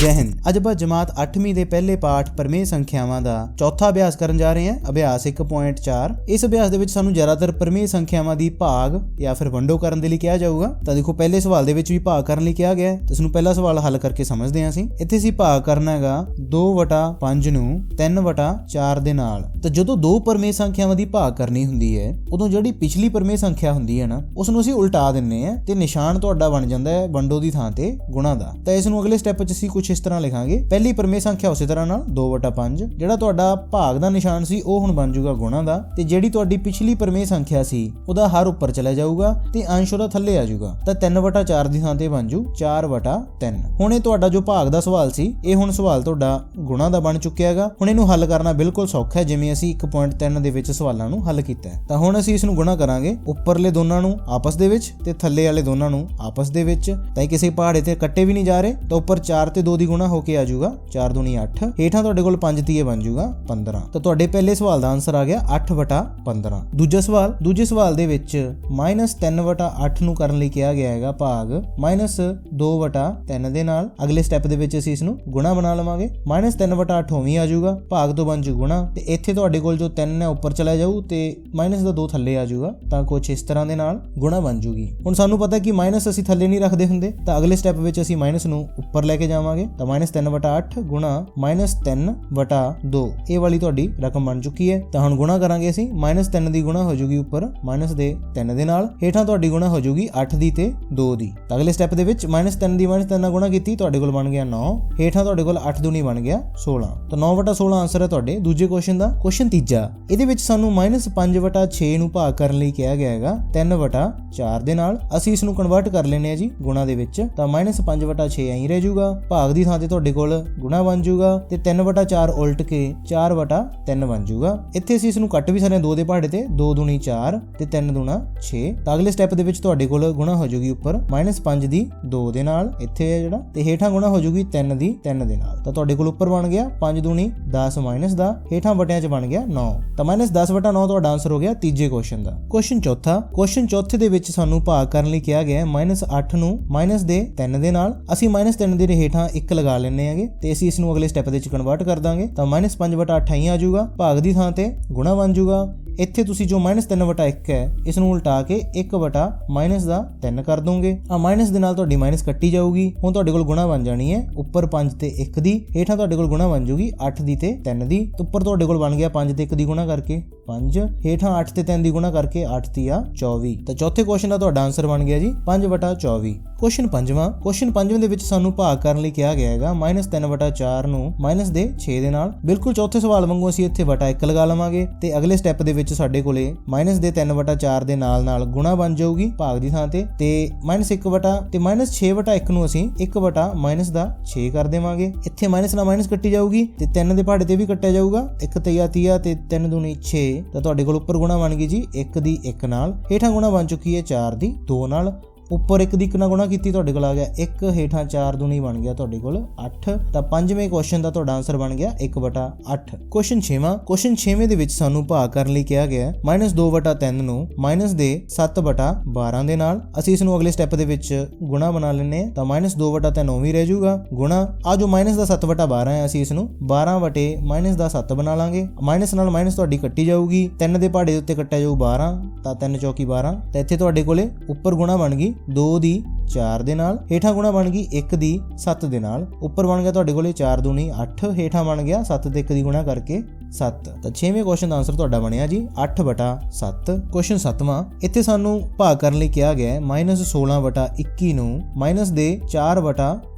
ਜੈ ਹਿੰਦ ਅੱਜ ਆਪਾਂ ਜਮਾਤ 8ਵੀਂ ਦੇ ਪਹਿਲੇ ਪਾਠ ਪਰਮੇ ਸੰਖਿਆਵਾਂ ਦਾ ਚੌਥਾ ਅਭਿਆਸ ਕਰਨ ਜਾ ਰਹੇ ਹਾਂ। ਅਭਿਆਸ 1.4 ਇਸ ਅਭਿਆਸ ਦੇ ਵਿੱਚ ਸਾਨੂੰ ਜ਼ਿਆਦਾਤਰ ਪਰਮੇਯ ਸੰਖਿਆਵਾਂ ਦੀ ਭਾਗ ਜਾਂ ਫਿਰ ਵੰਡੋ ਕਰਨ ਦੇ ਲਈ ਕਿਹਾ ਜਾਊਗਾ। ਤਾਂ ਦੇਖੋ, ਪਹਿਲੇ ਸਵਾਲ ਦੇ ਵਿੱਚ ਵੀ ਭਾਗ ਕਰਨ ਲਈ ਕਿਹਾ ਗਿਆ ਹੈ। ਇਸ ਨੂੰ ਪਹਿਲਾ ਸਵਾਲ ਹੱਲ ਕਰਕੇ ਸਮਝਦੇ ਹਾਂ ਅਸੀਂ। ਇੱਥੇ ਅਸੀਂ ਭਾਗ ਕਰਨਾ ਹੈਗਾ 2/5 ਨੂੰ 3/4 ਦੇ ਨਾਲ। ਤਾਂ ਜਦੋਂ ਦੋ ਪਰਮੇ ਸੰਖਿਆਵਾਂ ਦੀ ਭਾਗ ਕਰਨੀ ਹੁੰਦੀ ਹੈ, ਉਦੋਂ ਜਿਹੜੀ ਪਿਛਲੀ ਪਰਮੇਯ ਸੰਖਿਆ ਹੁੰਦੀ ਹੈ ਨਾ, ਉਸ ਨੂੰ ਅਸੀਂ ਉਲਟਾ ਦਿੰਨੇ ਆ ਤੇ ਨਿਸ਼ਾਨ ਤੁਹਾਡਾ ਬਣ ਜਾਂਦਾ ਹੈ ਵੰਡੋ ਦੀ ਥਾਂ ਤੇ ਗੁਣਾ ਦਾ। ਤਾਂ ਇਸ ਨੂੰ ਅਗਲੇ ਸਟੈਪ 'ਚ ਅਸੀਂ ਕੁਝ ਇਸ ਤਰ੍ਹਾਂ ਲਿਖਾਂਗੇ। ਪਹਿਲੀ ਪਰਮੇਯ ਸੰਖਿਆ ਉਸੇ ਤਰ੍ਹਾਂ ਨਾਲ 2/5 ਜਿਹੜਾ ਤੁਹਾਡਾ ਭਾਗ ਦਾ ਨਿਸ਼ਾਨ ਸੀ, ਉਹ ਹੁਣ ਬਣ ਜਾਊਗਾ ਗੁਣਾ ਦਾ। ਤੇ ਜਿਹੜੀ ਤੁਹਾਡੀ ਪਿਛਲੀ ਪਰਮੇਯ ਸੰਖਿਆ ਸੀ, ਉਹਦਾ ਹਰ ਉੱਪਰ ਚਲਾ ਜਾਊਗਾ ਤੇ ਅੰਸ਼ ਉਹਦਾ ਥੱਲੇ ਆ ਜਾਊਗਾ ਤਾਂ 3/4 ਦੀ ਥਾਂ ਤੇ ਬਣ ਜੂ 4/3 ਹੁਣ ਇਹ ਤੁਹਾਡਾ ਜੋ ਭਾਗ ਦਾ ਸਵਾਲ ਸੀ, ਇਹ ਹੁਣ ਸਵਾਲ ਤੁਹਾਡਾ ਗੁਣਾ ਦਾ ਬਣ ਚੁੱਕਿਆ ਹੈਗਾ। ਹੁਣ ਇਹਨੂੰ ਹੱਲ ਕਰਨਾ ਬਿਲਕੁਲ ਸੌਖਾ ਹੈ, ਜਿਵੇਂ ਅਸੀਂ 1.3 ਦੇ ਵਿੱਚ ਸਵਾਲਾਂ ਨੂੰ ਹੱਲ ਕੀਤਾ ਤਾਂ ਹੁਣ ਅਸੀਂ ਇਸ ਨੂੰ ਗੁਣਾ ਕਰਾਂਗੇ, ਉੱਪਰਲੇ ਦੋਨਾਂ ਨੂੰ ਆਪਸ ਦੇ ਵਿੱਚ ਤੇ ਥੱਲੇ ਵਾਲੇ ਦੋਨਾਂ ਨੂੰ ਆਪਸ ਦੇ ਵਿੱਚ। ਤਾਂ ਕਿਸੇ ਪਹਾੜੇ ਤੇ ਕੱਟੇ ਵੀ ਨਹੀਂ ਜਾ ਰਹੇ, ਤਾਂ ਉੱਪਰ 4 ਤੇ 2 ਦੀ ਗੁਣਾ ਹੋ ਕੇ ਆ ਜਾਊਗਾ 4 ਦੂਣੀ 8 ਹੇਠਾਂ ਤੁਹਾਡੇ ਕੋਲ 5 ਤੀਏ ਬਣ ਜਾਊਗਾ 15 ਤਾਂ ਤੁਹਾਡੇ ਪਹਿਲੇ ਸਵਾਲ ਦਾ ਆਨਸਰ ਆ ਗਿਆ 8/15 ਦੂਜਾ ਸਵਾਲ, ਦੂਜੇ ਸਵਾਲ ਦੇ ਵਿੱਚ -3/8 ਨੂੰ ਕਰਨ ਲਈ ਕਿਹਾ ਗਿਆ ਹੈਗਾ ਭਾਗ -2/3 ਦੇ ਨਾਲ। ਅਗਲੇ ਸਟੈਪ ਦੇ ਵਿੱਚ ਅਸੀਂ ਇਸ ਨੂੰ ਗੁਣਾ ਬਣਾ ਲਵਾਂਗੇ। -3/8 ਹੋਵੀਂ ਆ ਜਾਊਗਾ, ਭਾਗ ਤੋਂ ਬਣ ਜੂ ਗੁਣਾ। ਤੇ ਇੱਥੇ ਤੁਹਾਡੇ ਕੋਲ ਜੋ 3 ਹੈ, ਉੱਪਰ ਚਲਾ ਜਾਊ ਤੇ ਮਾਈਨਸ ਦਾ 2 ਥੱਲੇ ਆ ਜਾਊਗਾ, ਤਾਂ ਕੁਝ ਇਸ ਤਰ੍ਹਾਂ ਦੇ ਨਾਲ ਗੁਣਾ ਬਣ ਜੂਗੀ ਹੁਣ ਸਾਨੂੰ ਪਤਾ ਕਿ ਮਾਈਨਸ ਅਸੀਂ ਥੱਲੇ ਨਹੀਂ ਰੱਖਦੇ ਹੁੰਦੇ, ਤਾਂ ਅਗਲੇ ਸਟੈਪ ਵਿੱਚ ਅਸੀਂ ਮਾਈਨਸ ਨੂੰ ਉੱਪਰ ਲੈ ਕੇ ਜਾਵਾਂਗੇ। ਤਾਂ -3/8 ਗੁਣਾ -3/2 ਇਹ ਵਾਲੀ ਤੁਹਾਡੀ ਰਕਮ ਬਣ ਚੁੱਕੀ ਹੈ। ਤਾਂ ਹੁਣ ਗੁਣਾ ਕਰਾਂਗੇ ਅਸੀਂ। -3 ਦੀ ਗੁਣਾ ਹੋ ਜੂਗੀ ਉੱਪਰ। ਮਾਈਨਸ ਦੇ 3 ਦੇ ਨਾਲ। ਹੇਠਾਂ ਤੁਹਾਡੀ ਗੁਣਾ ਹੋ ਜੂਗੀ 8 ਦੀ ਤੇ 2 ਦੀ। ਤਾਂ ਅਗਲੇ ਸਟੈਪ ਦੇ ਵਿੱਚ -3 ਦੀ -3 ਨਾਲ ਗੁਣਾ ਕੀਤੀ, ਤੁਹਾਡੇ ਕੋਲ ਬਣ ਗਿਆ 9 ਹੇਠਾਂ ਤੁਹਾਡੇ ਕੋਲ 8 ਦੂਣੀ ਬਣ ਗਿਆ 16 ਤਾਂ 9/16 ਆਨਸਰ ਹੈ ਤੁਹਾਡੇ ਦੂਜੇ ਕੁਐਸਚਨ ਦਾ। ਕੁਐਸਚਨ ਤੀਜਾ। ਇਹਦੇ ਵਿੱਚ ਸਾਨੂੰ -5/6 ਨੂੰ ਭਾਗ ਕਰਨ ਲਈ ਕਿਹਾ ਗਿਆ ਹੈਗਾ। 3/4 ਦੇ ਨਾਲ। ਅਸੀਂ ਇਸ ਨੂੰ ਕਨਵਰਟ ਕਰ ਲੈਨੇ ਆ ਜੀ ਗੁਣਾ ਦੇ ਵਿੱਚ। ਤਾਂ -5/6 ਐਂ ਰਹਿ ਜਾਊਗਾ ਭਾਗ ਦੀ ਥਾਂ ਤੇ ਤੁਹਾਡੇ ਕੋਲ ਗੁਣਾ ਬਣ ਜਾਊਗਾ ਤੇ 3/4 ਉਲਟ ਕੇ 4/3 ਬਣ ਜਾਊਗਾ। ਇੱਥੇ ਅਸੀਂ ਇਸ ਨੂੰ ਕੱਟ ਵੀ ਸਕਦੇ ਹਾਂ 2 ਦੇ ਪਹਾੜੇ ਤੇ 2 ਦੂਣੀ 4 ਤੇ 3 ਦੂਣਾ 6 ਤਾਂ ਅਗਲੇ ਸਟੈਪ ਦੇ ਵਿੱਚ ਤੁਹਾਡੇ ਕੋਲ ਗੁਣਾ ਹੋ ਜਾਊਗੀ ਉੱਪਰ -5 ਦੀ 2 ਦੇ ਨਾਲ। ਇੱਥੇ ਹੈ ਜਿਹੜਾ, ਤੇ ਹੇਠਾਂ ਗੁਣਾ ਹੋ ਜਾਊਗੀ 3 ਦੀ 3 ਦੇ ਨਾਲ। ਤਾਂ ਤੁਹਾਡੇ ਕੋਲ ਉੱਪਰ ਬਣ ਗਿਆ 5 ਦੂਣੀ 10 ਮਾਈਨਸ ਦਾ, ਹੇਠਾਂ ਵਟਿਆਂ 'ਚ ਬਣ ਗਿਆ 9 ਤਾਂ -10/9 ਤੁਹਾਡਾ ਆਨਸਰ ਹੋ ਗਿਆ ਤੀਜੇ ਕੁਐਸਚਨ ਦਾ। ਕੁਐਸਚਨ ਚੌਥਾ ਕੁਐਸਚਨ ਚੌਥੇ ਦੇ ਵਿੱਚ ਸਾਨੂੰ ਭਾਗ ਕਰਨ ਲਈ ਕਿਹਾ ਗਿਆ ਹੈ -8 ਨੂੰ ਮਾਈਨਸ ਦੇ 3 ਦੇ ਨਾਲ। ਅਸੀਂ -3 ਦੇ ਹੇਠਾਂ 1 ਲਗਾ ਲੈਣੇ ਆਗੇ ਤੇ ਅਸੀਂ ਇਸ ਨੂੰ ਅਗਲੇ ਸਟੈਪ ਦੇ ਵਿੱਚ ਕਨਵਰਟ ਕਰ ਦਾਂਗੇ। ਤਾਂ -5/8 ਹੀ ਆ ਜਾਊਗਾ। ਭਾਗ ਦੀ ਥਾਂ ਤੇ ਗੁਣਾ ਬਣ ਜਾਊਗਾ। ਇੱਥੇ ਤੁਸੀਂ ਜੋ -3/1 ਹੈ ਇਸ ਨੂੰ ਉਲਟਾ ਕੇ 1/ ਮਾਈਨਸ ਦਾ 3 ਕਰ ਦੋਗੇ। ਆ ਮਾਈਨਸ ਦੇ ਨਾਲ ਤੁਹਾਡੀ ਮਾਈਨਸ ਕੱਟੀ ਜਾਊਗੀ। ਹੁਣ ਤੁਹਾਡੇ ਕੋਲ ਗੁਣਾ ਬਣ ਜਾਣੀ ਹੈ ਉੱਪਰ 5 ਤੇ 1 ਦੀ। ਹੇਠਾਂ ਤੁਹਾਡੇ ਕੋਲ ਗੁਣਾ ਬਣ ਜਾਊਗੀ 8 ਦੀ ਤੇ 3 ਦੀ। ਉੱਪਰ ਤੁਹਾਡੇ ਕੋਲ ਬਣ ਗਿਆ 5 ਤੇ 1 ਦੀ ਗੁਣਾ ਕਰਕੇ 5 ਹੇਠਾਂ 8 ਤੇ 3 ਦੀ ਗੁਣਾ ਕਰਕੇ 8 ਆ 24 ਤਾਂ ਚੌਥੇ ਕੁਐਸਚਨ ਦਾ ਤੁਹਾਡਾ ਆਨਸਰ ਬਣ ਗਿਆ ਜੀ 5/24 ਕੁਐਸਚਨ ਪੰਜਵਾਂ। ਕੁਐਸਚਨ ਪੰਜਵੇਂ ਦੇ ਵਿੱਚ ਸਾਨੂੰ ਭਾਗ ਕਰਨ ਲਈ ਕਿਹਾ ਗਿਆ ਹੈਗਾ -3/4 ਨੂੰ ਮਾਈਨਸ ਦੇ 6 ਦੇ ਨਾਲ। ਬਿਲਕੁਲ ਚੌਥੇ ਸਵਾਲ ਵਾਂਗੂ ਅਸੀਂ ਇੱਥੇ ਵਟਾ 1 ਲਗਾ ਲਵਾਂਗੇ ਤੇ ਅਗਲੇ ਸਟੈਪ ਦੇ ਵਿੱਚ ਸਾਡੇ ਕੋਲੇ ਮਾਈਨਸ ਦੇ 3/4 ਦੇ ਨਾਲ ਨਾਲ ਗੁਣਾ ਬਣ ਜਾਊਗੀ ਭਾਗ ਦੀ ਥਾਂ ਤੇ। ਤੇ -1 ਵਟਾ ਤੇ -6/1 ਨੂੰ ਅਸੀਂ 1 ਵਟਾ ਮਾਈਨਸ ਦਾ 6 ਕਰ ਦੇਵਾਂਗੇ। ਇੱਥੇ ਮਾਈਨਸ ਨਾਲ ਮਾਈਨਸ ਕੱਟੀ ਜਾਊਗੀ ਤੇ 3 ਦੇ ਪਹਾੜੇ ਤੇ ਵੀ ਕੱਟਿਆ ਜਾਊਗਾ। 1 ਤੀਆ ਤੀਆ ਤੇ 3 ਦੂਣੀ 6 ਤਾਂ ਤੁਹਾਡੇ ਕੋਲ ਉੱਪਰ ਗੁਣਾ ਬਣ ਗਈ ਜੀ 1 ਦੀ 1 ਨਾਲ। ਹੇਠਾਂ ਗੁਣਾ ਬਣ ਚੁੱਕੀ ਹੈ 4 ਦੀ 2 ਨਾਲ। ਉੱਪਰ ਇੱਕ ਦੀ ਇੱਕ ਨਾਲ ਗੁਣਾ ਕੀਤੀ ਤੁਹਾਡੇ ਕੋਲ ਆ ਗਿਆ। 1 ਹੇਠਾਂ 4 ਦੁਨੀ ਬਣ ਗਿਆ ਤੁਹਾਡੇ ਕੋਲ 8 ਤਾਂ ਪੰਜਵੇਂ ਕੁਐਸਚਨ ਦਾ ਤੁਹਾਡਾ ਆਨਸਰ ਬਣ ਗਿਆ 1/8 ਕੁਐਸਚਨ 6ਵਾਂ ਕੁਐਸਚਨ 6ਵੇਂ ਦੇ ਵਿੱਚ ਸਾਨੂੰ ਭਾਗ ਕਰਨ ਲਈ ਕਿਹਾ ਗਿਆ ਹੈ -2/3 ਨੂੰ ਮਾਈਨਸ ਦੇ 7/12 ਦੇ ਨਾਲ। ਅਸੀਂ ਇਸ ਨੂੰ ਅਗਲੇ ਸਟੈਪ ਦੇ ਵਿੱਚ ਗੁਣਾ ਬਣਾ ਲੈਨੇ ਤਾਂ -2/3 ਉਵੇਂ ਰਹਿ ਜਾਊਗਾ। ਗੁਣਾ ਆ ਜੋ ਮਾਈਨਸ ਦਾ 7/12 ਹੈ, ਅਸੀਂ ਇਸ ਨੂੰ 12 ਵਟੇ ਮਾਈਨਸ ਦਾ 7 ਬਣਾ ਲਾਂਗੇ। ਮਾਈਨਸ ਨਾਲ ਮਾਈਨਸ ਤੁਹਾਡੀ ਕੱਟੀ ਜਾਊਗੀ। 3 ਦੇ ਪਹਾੜੇ ਉੱਤੇ ਕੱਟਿਆ ਜਾਊ 12 ਤਾਂ 3 ਚੌਕੀ 12 ਤਾਂ ਇੱਥੇ ਤੁਹਾਡੇ ਕੋਲੇ ਉੱਪਰ ਗੁਣਾ ਬਣ ਗਈ 2 ਦੀ 4 ਦੇ ਨਾਲ, ਹੇਠਾਂ ਗੁਣਾ ਬਣ ਗਈ 1 ਦੀ 7 ਦੇ ਨਾਲ। ਉੱਪਰ ਬਣ ਗਿਆ ਤੁਹਾਡੇ ਕੋਲੇ 4 ਦੂਣੀ 8 ਹੇਠਾਂ ਬਣ ਗਿਆ 7 ਤੇ 1 ਦੀ ਗੁਣਾ ਕਰਕੇ 7 ਤਾਂ 6ਵੇਂ ਕੁਐਸਚਨ ਦਾ ਆਨਸਰ ਤੁਹਾਡਾ ਬਣਿਆ ਜੀ 8/7 ਕੁਐਸਚਨ 7ਵਾਂ ਇੱਥੇ ਸਾਨੂੰ ਭਾਗ ਕਰਨ ਲਈ ਕਿਹਾ ਗਿਆ ਹੈ -16/21 ਨੂੰ ਮਾਈਨਸ ਦੇ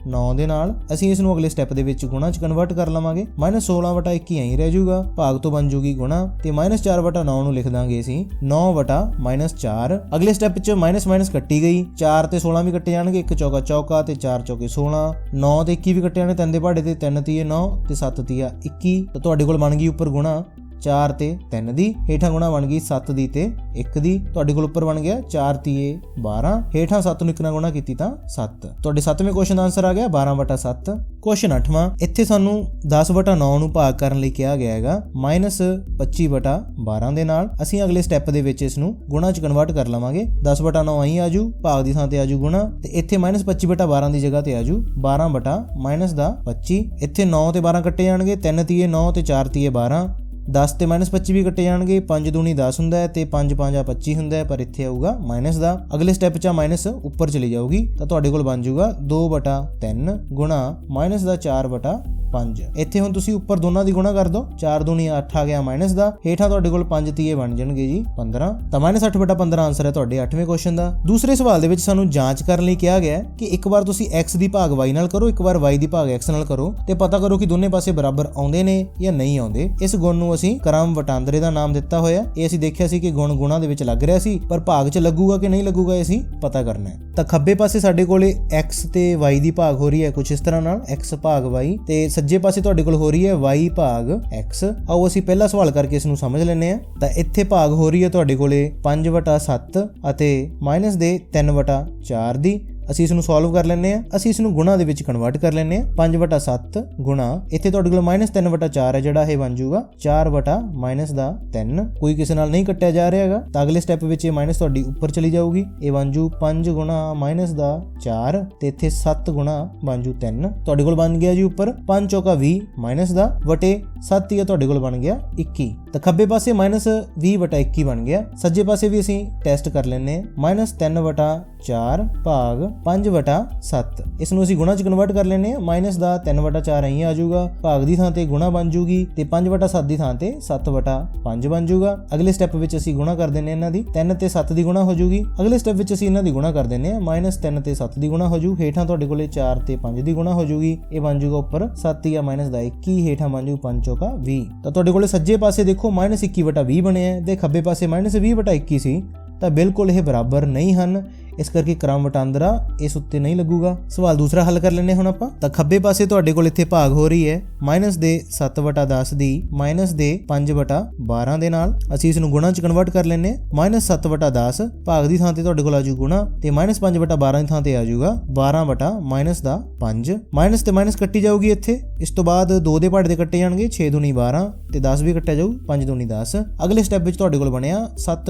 4/9 ਦੇ ਨਾਲ ਅਸੀਂ ਇਸ ਨੂੰ ਅਗਲੇ ਸਟੈਪ ਦੇ ਵਿੱਚ ਗੁਣਾ ਚ ਕਨਵਰਟ ਕਰ ਲਵਾਂਗੇ। -16/21 ਐਂ ਰਹਿ ਜਾਊਗਾ। ਭਾਗ ਤੋਂ ਬਣ ਜੂਗੀ ਗੁਣਾ ਤੇ -4/9 ਨੂੰ ਲਿਖ ਦਾਂਗੇ ਅਸੀਂ। 9/-4 ਅਗਲੇ ਸਟੈਪ 'ਚ ਮਾਈਨਸ ਮਾਈਨਸ ਕੱਟੀ ਗਈ। 4 ਤੇ 16 ਵੀ ਕੱਟੇ ਜਾਣਗੇ। 1 ਚੌਕਾ ਚੌਕਾ ਤੇ 4 ਚੌਕੇ 16 9 ਤੇ 21 ਵੀ ਕੱਟੇ ਜਾਣੇ ਤਿੰਨ ਦੇ ਪਹਾੜੇ ਤੇ 3 ਤੀਏ 9 ਤੇ 7 ਤੀਆ 21 ਤਾਂ ਤੁਹਾਡੇ ਕੋਲ ਬਣ ਗਈ ਉੱਪਰ ਗੁਣਾ। 4 ਤੇ 3 ਦੀ ਹੇਠਾਂ ਗੁਣਾ ਬਣ ਗਈ 7 ਦੀ ਤੇ 1 ਦੀ। ਤੁਹਾਡੇ ਕੋਲ ਉੱਪਰ ਬਣ ਗਿਆ 4 ਤੀਏ 12 ਹੇਠਾਂ 7 ਨੂੰ 1 ਨਾਲ ਗੁਣਾ ਕੀਤੀ ਤਾਂ 7 ਤੁਹਾਡੇ 7ਵੇਂ ਕੁਐਸਚਨ ਦਾ ਆਨਸਰ ਆ ਗਿਆ 12/7 ਕੁਐਸਚਨ 8ਵਾਂ ਇੱਥੇ ਸਾਨੂੰ 10/9 ਨੂੰ ਭਾਗ ਕਰਨ ਲਈ ਕਿਹਾ ਗਿਆ ਹੈਗਾ -25/12 ਦੇ ਨਾਲ। ਅਸੀਂ ਅਗਲੇ ਸਟੈਪ ਦੇ ਵਿੱਚ ਇਸ ਨੂੰ ਗੁਣਾ ਚ ਕਨਵਰਟ ਕਰ ਲਵਾਂਗੇ। 10 ਬਟਾ 9 ਆਈ ਆਜੂ ਭਾਗ ਦੀ ਥਾਂ ਤੇ ਆਜੂ ਗੁਣਾ। ਤੇ ਇੱਥੇ -25 ਬਟਾ 12 ਦੀ ਜਗ੍ਹਾ ਤੇ ਆਜੂ 12 ਬਟਾ ਮਾਈਨਸ ਦਾ 25 ਇੱਥੇ 9 ਤੇ 12 ਕੱਟੇ ਜਾਣਗੇ 3 ਤੀਏ 9 ਤੇ 4 ਤੀਏ 12 10 ਤੇ -25 ਵੀ ਕੱਟੇ ਜਾਣਗੇ 5 ਦੂਣੀ 10 ਹੁੰਦਾ ਹੈ ਤੇ 5 5 ਆ 25 ਹੁੰਦਾ ਹੈ, ਪਰ ਇੱਥੇ ਆਊਗਾ ਮਾਈਨਸ ਦਾ। ਅਗਲੇ ਸਟੈਪ 'ਚ ਮਾਈਨਸ ਉੱਪਰ ਚਲੀ ਜਾਊਗੀ, ਤਾਂ ਤੁਹਾਡੇ ਕੋਲ ਬਣ ਜਾਊਗਾ 2 ਬਟਾ 3 ਗੁਣਾ ਮਾਈਨਸ ਦਾ 4 ਬਟਾ 5 ਇੱਥੇ ਹੁਣ ਤੁਸੀਂ ਉੱਪਰ ਦੋਨਾਂ ਦੀ ਗੁਣਾ ਕਰ ਦਿਓ। 4 ਦੂਣੀ 8 ਆ ਗਿਆ ਮਾਈਨਸ ਦਾ। ਹੇਠਾਂ ਤੁਹਾਡੇ ਕੋਲ 5 ਤੀਏ ਬਣ ਜਾਣਗੇ ਜੀ 15 ਤਾਂ -8/15 ਆਨਸਰ ਹੈ ਤੁਹਾਡੇ 8ਵੇਂ ਕੁਐਸਚਨ ਦਾ। ਦੂਸਰੇ ਸਵਾਲ ਦੇ ਵਿੱਚ ਸਾਨੂੰ ਜਾਂਚ ਕਰਨ ਲਈ ਕਿਹਾ ਗਿਆ ਕਿ ਇੱਕ ਵਾਰ ਤੁਸੀਂ x ਦੀ ਭਾਗ y ਨਾਲ ਕਰੋ, ਇੱਕ ਵਾਰ y ਦੀ ਭਾਗ x ਨਾਲ ਕਰੋ ਤੇ ਪਤਾ ਕਰੋ ਕਿ ਦੋਨੇ ਪਾਸੇ ਬਰਾਬਰ ਆਉਂਦੇ ਨੇ ਜਾਂ ਨਹੀਂ ਆਉਂਦੇ। ਇਸ ਗੁਣ ਨੂੰ ਅਸੀਂ ਕਰਮ ਵਟਾਂਦਰੇ ਦਾ ਨਾਮ ਦਿੱਤਾ ਹੋਇਆ ਇਹ ਅਸੀਂ ਦੇਖਿਆ ਸੀ ਕਿ ਗੁਣ ਗੁਣਾ ਦੇ ਵਿੱਚ ਲੱਗ ਰਿਹਾ ਸੀ, ਪਰ ਭਾਗ 'ਚ ਲੱਗੂਗਾ ਕਿ ਨਹੀਂ ਲੱਗੂਗਾ ਇਹ ਅਸੀਂ ਪਤਾ ਕਰਨਾ ਹੈ। ਤਾਂ ਖੱਬੇ ਪਾਸੇ ਸਾਡੇ ਕੋਲੇ x ਤੇ y ਦੀ ਭਾਗ ਹੋ ਰਹੀ ਹੈ ਕੁਝ ਇਸ ਤਰ੍ਹਾਂ ਨਾਲ। x ਭਾਗ y ਤੇ ਸੱਜੇ ਪਾਸੇ ਤੁਹਾਡੇ ਕੋਲ ਹੋ ਰਹੀ ਹੈ y ਭਾਗ x ਆਓ ਅਸੀਂ ਪਹਿਲਾ ਸਵਾਲ ਕਰਕੇ ਇਸ ਨੂੰ ਸਮਝ ਲੈਂਦੇ ਹਾਂ। ਤਾਂ ਇੱਥੇ ਭਾਗ ਹੋ ਰਹੀ ਹੈ ਤੁਹਾਡੇ ਕੋਲੇ 5/7 ਅਤੇ ਮਾਈਨਸ ਦੇ 3/4 ਦੀ। ਅਸੀਂ ਇਸ ਨੂੰ ਸੋਲਵ ਕਰ ਲੈਂਦੇ ਆ ਅਸੀਂ ਇਸ ਨੂੰ ਗੁਣਾ ਦੇ ਵਿੱਚ ਕਨਵਰਟ ਕਰ ਲੈਂਦੇ ਆ 5/7 ਗੁਣਾ। ਇੱਥੇ ਤੁਹਾਡੇ ਕੋਲ -3/4 ਹੈ, ਜਿਹੜਾ ਇਹ ਬਣ ਜਾਊਗਾ। 4/ ਦਾ 3 ਕੋਈ ਕਿਸੇ ਨਾਲ ਨਹੀਂ ਕੱਟਿਆ ਜਾ ਰਿਹਾ ਹੈਗਾ। ਤਾਂ ਅਗਲੇ ਸਟੈਪ ਵਿੱਚ ਇਹ ਮਾਈਨਸ ਤੁਹਾਡੀ ਉੱਪਰ ਚਲੀ ਜਾਊਗੀ। ਇਹ ਬਣ ਜੂ 5 ਦਾ 4 ਤੇ ਇੱਥੇ 7 ਗੁਣਾ ਬਣ ਜੂ 3 ਤੁਹਾਡੇ ਕੋਲ ਬਣ ਗਿਆ ਜੀ ਉੱਪਰ। 5 ਚੌਕਾ 20 ਮਾਈਨਸ ਦਾ ਵਟੇ 7 ਹੀ ਤੁਹਾਡੇ ਕੋਲ ਬਣ ਗਿਆ 21 ਤਾਂ ਖੱਬੇ ਪਾਸੇ -20 ਵਟਾ 21 ਬਣ ਗਿਆ। ਸੱਜੇ ਪਾਸੇ ਵੀ ਅਸੀਂ ਟੈਸਟ ਕਰ ਲੈਂਦੇ ਆ -3 ਵਟਾ 4 ਭਾਗ 5 ਵਟਾ 7 ਇਸ ਨੂੰ ਅਸੀਂ ਗੁਣਾ ਚ ਕਨਵਰਟ ਕਰ ਲੈਨੇ ਆ ਮਾਈਨਸ ਦਾ 3 ਵਟਾ 4 અહીં ਆ ਜਾਊਗਾ। ਭਾਗ ਦੀ ਥਾਂ ਤੇ ਗੁਣਾ ਬਣ ਜੂਗੀ ਤੇ 5/7 ਦੀ ਥਾਂ ਤੇ 7/5 ਬਣ ਜੂਗਾ ਅਗਲੇ ਸਟੈਪ ਵਿੱਚ ਅਸੀਂ ਗੁਣਾ ਕਰ ਦਿੰਨੇ ਇਹਨਾਂ ਦੀ। 3 ਤੇ 7 ਦੀ ਗੁਣਾ ਹੋ ਜੂਗੀ ਅਗਲੇ ਸਟੈਪ ਵਿੱਚ ਅਸੀਂ ਇਹਨਾਂ ਦੀ ਗੁਣਾ ਕਰ ਦਿੰਨੇ ਆ ਮਾਈਨਸ 3 ਤੇ 7 ਦੀ ਗੁਣਾ ਹੋ ਜੂ ਹੇਠਾਂ ਤੁਹਾਡੇ ਕੋਲੇ 4 ਤੇ 5 ਦੀ ਗੁਣਾ ਹੋ ਜੂਗੀ ਇਹ ਬਣ ਜੂਗਾ ਉੱਪਰ 7 ਜਾਂ ਮਾਈਨਸ ਦਾ 21 ਹੇਠਾਂ ਬਣ ਜੂ 5 ਚੌਕਾ 20 ਤਾਂ ਤੁਹਾਡੇ ਕੋਲੇ ਸੱਜੇ ਪਾਸੇ ਦੇਖੋ, ਮਾਈਨਸ 21 ਵਟਾ 20 ਬਣਿਆ ਹੈ ਤੇ ਖੱਬੇ ਪਾਸੇ ਮਾਈਨਸ 20 ਵਟਾ 21 ਸੀ। ਤਾਂ ਬਿਲਕੁਲ ਇਹ ਬਰਾਬਰ ਨਹੀਂ ਹਨ। ਇਸ ਕਰਕੇ ਕ੍ਰਮ ਵਟਾਂਦਰਾ ਇਸ ਉੱਤੇ ਨਹੀਂ ਲੱਗੂਗਾ। ਸਵਾਲ ਦੂਸਰਾ ਹੱਲ ਕਰ ਲੈਨੇ ਹੁਣ ਆਪਾਂ। ਤਾਂ ਖੱਬੇ ਪਾਸੇ ਤੁਹਾਡੇ ਕੋਲ ਇੱਥੇ ਭਾਗ ਹੋ ਰਹੀ ਹੈ। ਮਾਈਨਸ ਦੇ 7/10 ਦੀ, ਮਾਈਨਸ ਦੇ 5/12 ਦੇ ਨਾਲ। ਅਸੀਂ ਇਸ ਨੂੰ ਗੁਣਾ ਚ ਕਨਵਰਟ ਕਰ ਲੈਨੇ ਮਾਈਨਸ 7/10 ਭਾਗ ਦੀ ਥਾਂ ਤੇ ਤੁਹਾਡੇ ਕੋਲ ਆਜੂ ਗੁਣਾ। ਤੇ ਮਾਈਨਸ 5/12 ਦੀ ਥਾਂ ਤੇ ਆਜੂਗਾ 12 ਮਾਈਨਸ ਦਾ 5 ਮਾਈਨਸ ਤੇ ਮਾਈਨਸ ਕੱਟੀ ਜਾਊਗੀ ਇੱਥੇ। ਇਸ ਤੋਂ ਬਾਅਦ 2 ਦੇ ਪਹਾੜੇ ਦੇ ਕੱਟੇ ਜਾਣਗੇ। 6 ਦੂਣੀ 12 ਤੇ 10 ਵੀ ਕੱਟਿਆ ਜਾਊ। 5 ਦੂਣੀ 10 ਅਗਲੇ ਸਟੈਪ ਵਿੱਚ ਤੁਹਾਡੇ ਕੋਲ ਬਣਿਆ 7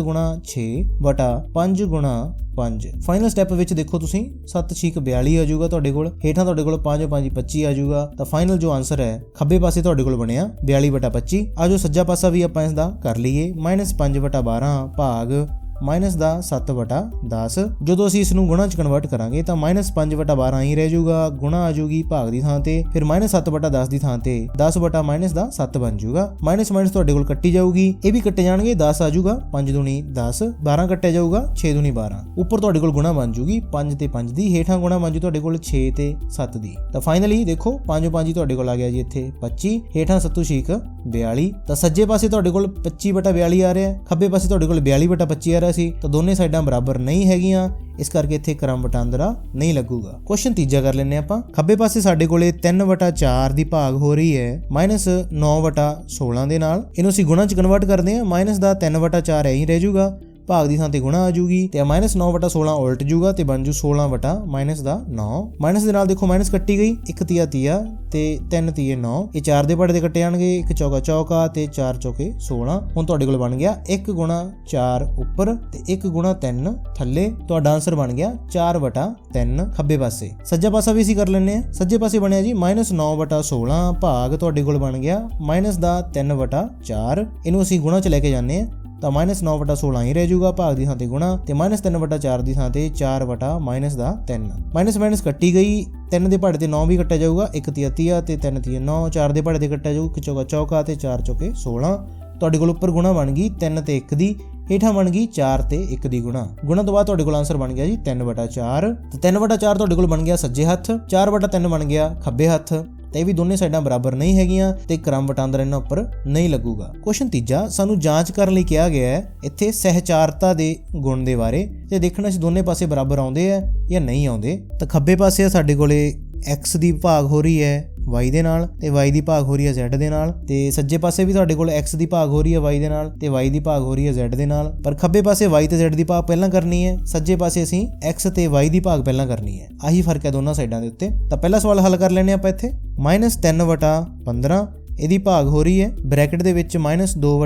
6 5 5 ਫਾਈਨਲ ਸਟੈਪ ਵਿੱਚ ਦੇਖੋ ਤੁਸੀਂ 7 6 42 ਆ ਜਾਊਗਾ ਤੁਹਾਡੇ ਕੋਲ, ਹੇਠਾਂ ਤੁਹਾਡੇ ਕੋਲ 5 5 25 ਆ ਜਾਊਗਾ। ਤਾਂ ਫਾਈਨਲ ਜੋ ਆਨਸਰ ਹੈ, ਖੱਬੇ ਪਾਸੇ ਤੁਹਾਡੇ ਕੋਲ ਬਣਿਆ 42 25 ਆ ਜੋ ਸੱਜਾ ਪਾਸਾ ਵੀ ਆਪਾਂ ਇਸ ਦਾ ਕਰ ਲਈਏ -5 12 ਭਾਗ ਮਾਈਨਸ ਦਾ 7 ਵਟਾ 10 ਜਦੋਂ ਅਸੀਂ ਇਸ ਨੂੰ ਗੁਣਾ ਚ ਕਨਵਰਟ ਕਰਾਂਗੇ ਤਾਂ ਮਾਈਨਸ 5 ਵਟਾ 12 ਹੀ ਰਹਿ ਜਾਊਗਾ, ਗੁਣਾ ਆ ਜਾਊਗੀ ਭਾਗ ਦੀ ਥਾਂ ਤੇ, ਫਿਰ ਮਾਈਨਸ 7 ਵਟਾ 10 ਦੀ ਥਾਂ ਤੇ 10 ਵਟਾ ਮਾਈਨਸ ਦਾ 7 ਬਣ ਜਾਊਗਾ। ਮਾਈਨਸ ਮਾਈਨਸ ਤੁਹਾਡੇ ਕੋਲ ਕੱਟੀ ਜਾਊਗੀ, ਇਹ ਵੀ ਕੱਟੇ ਜਾਣਗੇ 10 ਆ ਜਾਊਗਾ 5 ਦੂਣੀ 10 12 ਕੱਟਿਆ ਜਾਊਗਾ 6 ਦੂਣੀ 12 ਉੱਪਰ ਤੁਹਾਡੇ ਕੋਲ ਗੁਣਾ ਬਣ ਜਾਊਗੀ 5 ਤੇ 5 ਦੀ, ਹੇਠਾਂ ਗੁਣਾ ਬਣ ਜੂ ਤੁਹਾਡੇ ਕੋਲ 6 ਤੇ 7 ਦੀ। ਤਾਂ ਫਾਈਨਲੀ ਦੇਖੋ 5 5 ਤੁਹਾਡੇ ਕੋਲ ਆ ਗਿਆ ਜੀ ਇੱਥੇ 25 ਹੇਠਾਂ 7 ਛੀਕ 42 ਤਾਂ ਸੱਜੇ ਪਾਸੇ ਤੁਹਾਡੇ ਕੋਲ 25 ਬਟਾ 42 ਆ ਰਿਹਾ, ਖੱਬੇ ਪਾਸੇ ਤੁਹਾਡੇ ਕੋਲ 42 ਬਟਾ 25 ਆ ਰਿਹਾ ਸੀ, ਤਾਂ ਦੋਨੇ ਸਾਈਡਾਂ ਬਰਾਬਰ ਨਹੀਂ ਹੈਗੀਆਂ, ਇਸ ਕਰਕੇ ਇੱਥੇ ਕ੍ਰਮ ਵਟਾਂਦਰਾ ਨਹੀਂ ਲੱਗੂਗਾ। ਕੁਐਸਚਨ ਤੀਜਾ ਕਰ ਲੈਂਦੇ ਆਪਾਂ। ਖੱਬੇ ਪਾਸੇ ਸਾਡੇ ਕੋਲੇ 3/4 ਦੀ ਭਾਗ ਹੋ ਰਹੀ ਹੈ -9/16 ਦੇ ਨਾਲ। ਇਹਨੂੰ ਅਸੀਂ ਗੁਣਾ ਚ ਕਨਵਰਟ ਕਰਦੇ ਹਾਂ, ਮਾਈਨਸ ਦਾ 3/4 ਐਂ ਹੀ ਰਹਿ ਜਾਊਗਾ। ਭਾਗ ਦੀ ਥਾਂ ਤੇ ਗੁਣਾ ਆ ਜੂਗੀ ਤੇ -9/16 ਉਲਟ ਜੂਗਾ ਤੇ ਬਣ ਜੂ 16 ਮਾਈਨਸ ਦਾ 9 ਮਾਈਨਸ ਦੇ ਨਾਲ ਦੇਖੋ ਮਾਈਨਸ ਕੱਟੀ ਗਈ 1 ਤੀਆ ਤੀਆ ਤੇ 3 ਤੀਏ 9 ਇਹ 4 ਦੇ ਪੜੇ ਕੱਟੇ ਜਾਣਗੇ 1 ਚੌਕਾ ਚੌਕਾ ਤੇ 4 ਚੌਕੇ 16 ਹੁਣ ਤੁਹਾਡੇ ਕੋਲ ਬਣ ਗਿਆ 1 4 ਉੱਪਰ ਤੇ 1 ਗੁਣਾ 3 ਥੱਲੇ। ਤੁਹਾਡਾ ਆਨਸਰ ਬਣ ਗਿਆ 4 3 ਖੱਬੇ ਪਾਸੇ। ਸੱਜਾ ਪਾਸਾ ਵੀ ਅਸੀਂ ਕਰ ਲੈਣੇ ਆ ਸੱਜੇ ਪਾਸੇ ਬਣਿਆ ਜੀ -9/16 ਭਾਗ ਤੁਹਾਡੇ ਕੋਲ ਬਣ ਗਿਆ ਮਾਈਨਸ ਦਾ 3/4 ਇਹਨੂੰ ਅਸੀਂ ਗੁਣਾ ਚ ਲੈ ਕੇ ਜਾਂਦੇ ਆ ਤਾਂ -9/16 ਹੀ ਰਹਿ ਜਾਊਗਾ ਭਾਗ ਦੀ ਥਾਂ ਤੇ ਗੁਣਾ ਤੇ -3/4 ਦੀ ਥਾਂ ਤੇ 4 ਦਾ 3 ਮਾਈਨਸ ਮਾਈਨਸ ਕੱਟੀ ਗਈ 3 ਦੇ ਪਹਾੜੇ ਤੇ 9 ਵੀ ਕੱਟਿਆ ਜਾਊਗਾ 1 ਤੀਆ ਤੀਆ ਤੇ 3 ਤੀਆ 9 4 ਦੇ ਪਹਾੜੇ ਤੇ ਕੱਟਿਆ ਜਾਊ 1 ਚੌਕਾ ਚੌਕਾ ਤੇ 4 ਚੌਕੇ 16 ਤੁਹਾਡੇ ਕੋਲ ਉੱਪਰ ਗੁਣਾ ਬਣ ਗਈ 3 ਤੇ 1 ਦੀ, ਹੇਠਾਂ ਬਣ ਗਈ 4 ਤੇ 1 ਦੀ ਗੁਣਾ। ਗੁਣਾ ਤੋਂ ਬਾਅਦ ਤੁਹਾਡੇ ਕੋਲ ਆਨਸਰ ਬਣ ਗਿਆ ਜੀ 3/4 ਤੇ 3/4 ਤੁਹਾਡੇ ਕੋਲ ਬਣ ਗਿਆ ਸੱਜੇ ਹੱਥ 4/3 ਬਣ ਗਿਆ ਖੱਬੇ ਹੱਥ। ਤਾਂ ਇਹ ਵੀ ਦੋਨੇ ਸਾਈਡਾਂ ਬਰਾਬਰ ਨਹੀਂ ਹੈਗੀਆਂ ਤੇ ਕ੍ਰਮ ਵਟਾਂਦਰਾ ਇਹਨਾਂ ਉੱਪਰ ਨਹੀਂ ਲੱਗੂਗਾ। ਕੁਐਸਚਨ ਤੀਜਾ, ਸਾਨੂੰ ਜਾਂਚ ਕਰਨ ਲਈ ਕਿਹਾ ਗਿਆ ਹੈ, ਇੱਥੇ ਸਹਿਚਾਰਤਾ ਦੇ ਗੁਣ ਦੇ ਬਾਰੇ ਤੇ ਦੇਖਣਾ ਸੀ ਦੋਨੇ ਪਾਸੇ ਬਰਾਬਰ ਆਉਂਦੇ ਆ ਜਾਂ ਨਹੀਂ ਆਉਂਦੇ। ਤਾਂ ਖੱਬੇ ਪਾਸੇ ਸਾਡੇ ਕੋਲੇ x ਦੀ ਭਾਗ ਹੋ ਰਹੀ ਹੈ y ਦੇ ਨਾਲ ਤੇ y ਦੀ ਭਾਗ ਹੋ ਰਹੀ ਹੈ z ਦੇ ਨਾਲ ਤੇ ਸੱਜੇ ਪਾਸੇ ਵੀ ਤੁਹਾਡੇ ਕੋਲ x ਦੀ ਭਾਗ ਹੋ ਰਹੀ ਹੈ y ਦੇ ਨਾਲ ਤੇ y ਦੀ ਭਾਗ ਹੋ ਰਹੀ ਹੈ z ਦੇ ਨਾਲ। ਪਰ ਖੱਬੇ ਪਾਸੇ y ਤੇ z ਦੀ ਭਾਗ ਪਹਿਲਾਂ ਕਰਨੀ ਹੈ, ਸੱਜੇ ਪਾਸੇ ਅਸੀਂ x ਤੇ y ਦੀ ਭਾਗ ਪਹਿਲਾਂ ਕਰਨੀ ਹੈ। ਆਹੀ ਫ਼ਰਕ ਹੈ ਦੋਨਾਂ ਸਾਈਡਾਂ ਦੇ ਉੱਤੇ। ਤਾਂ ਪਹਿਲਾ ਸਵਾਲ ਹੱਲ ਕਰ ਲੈਣੇ ਆਪਾਂ ਇੱਥੇ। -3 15 ਇਹਦੀ ਭਾਗ ਹੋ ਰਹੀ ਹੈ। ਬ੍ਰੈਕਟ ਦੇ ਵਿੱਚ -2